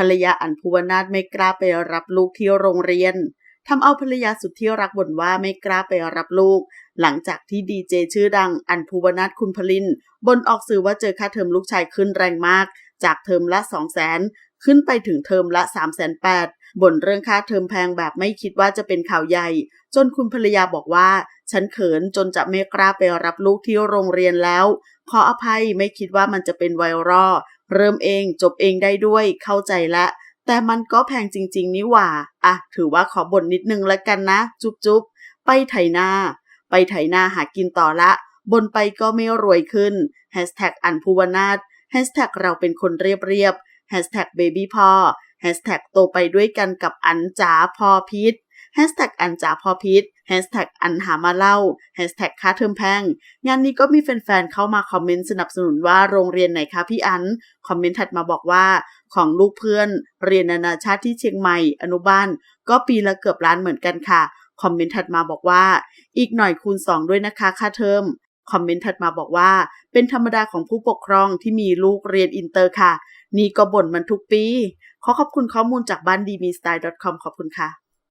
รรยาอันภูวนาถไม่กล้าไปรับลูกที่โรงเรียนทำเอาภรรยาสุดที่รักบ่นว่าไม่กล้าไปรับลูก หลังจากที่ดีเจชื่อดังอันภูวนาถคุณพลินบนออกสื่อว่าเจอค่าเทอมลูกชายขึ้นแรงมาก จากเทอมละ2 0 0 0 0 0ขึ้นไปถึงเทอมละ3 8 0 0 0 0บ่นเรื่องค่าเทอมแพงแบบไม่คิดว่าจะเป็นข่าวใหญ่ จนคุณภรรยาบอกว่า ฉันเขินจนจะไม่กล้าไปรับลูกที่โรงเรียนแล้ว ขออภัยไม่คิดว่ามันจะเป็นไวรัล เริ่มเองจบเองได้ด้วยเข้าใจละ แต่มันก็แพงจริง ๆ นี่หว่า อะ ถือว่าขอบ่นนิดนึงละกันนะ จุ๊บจุบไปไถนา ไปไถนาหากินต่อละบนไปก็ไม่รวยขึ้น Hashtag อันภูวนาถ Hashtag เราเป็นคนเรียบเรียบ Hashtag baby พ่อ Hashtag โตไปด้วยกันกับอันจ๋าพอพิษ Hashtag อันจ๋าพอพิษ Hashtag อันหามาเล่า Hashtag ค่าเทอมแพงงานนี้ก็มีแฟนๆเข้ามาคอมเมนต์สนับสนุนว่าโรงเรียนไหนคะพี่อัน คอมเมนต์ถัดมาบอกว่า ของลูกเพื่อน เรียนนานาชาติที่เชียงใหม่ อนุบาลก็ปีละเกือบล้านเหมือนกันค่ะ คอมเมนต์ถัดมาบอกว่า อีกหน่อยคูณ 2 ด้วยนะคะค่าเทอมคอมเมนต์ถัดมาบอกว่า เป็นธรรมดาของผู้ปกครองที่มีลูกเรียนอินเตอร์ค่ะ นี่ก็บ่นมันทุกปี ขอขอบคุณข้อมูลจากบ้านดีมีสไตล์ .com ขอบคุณค่ะ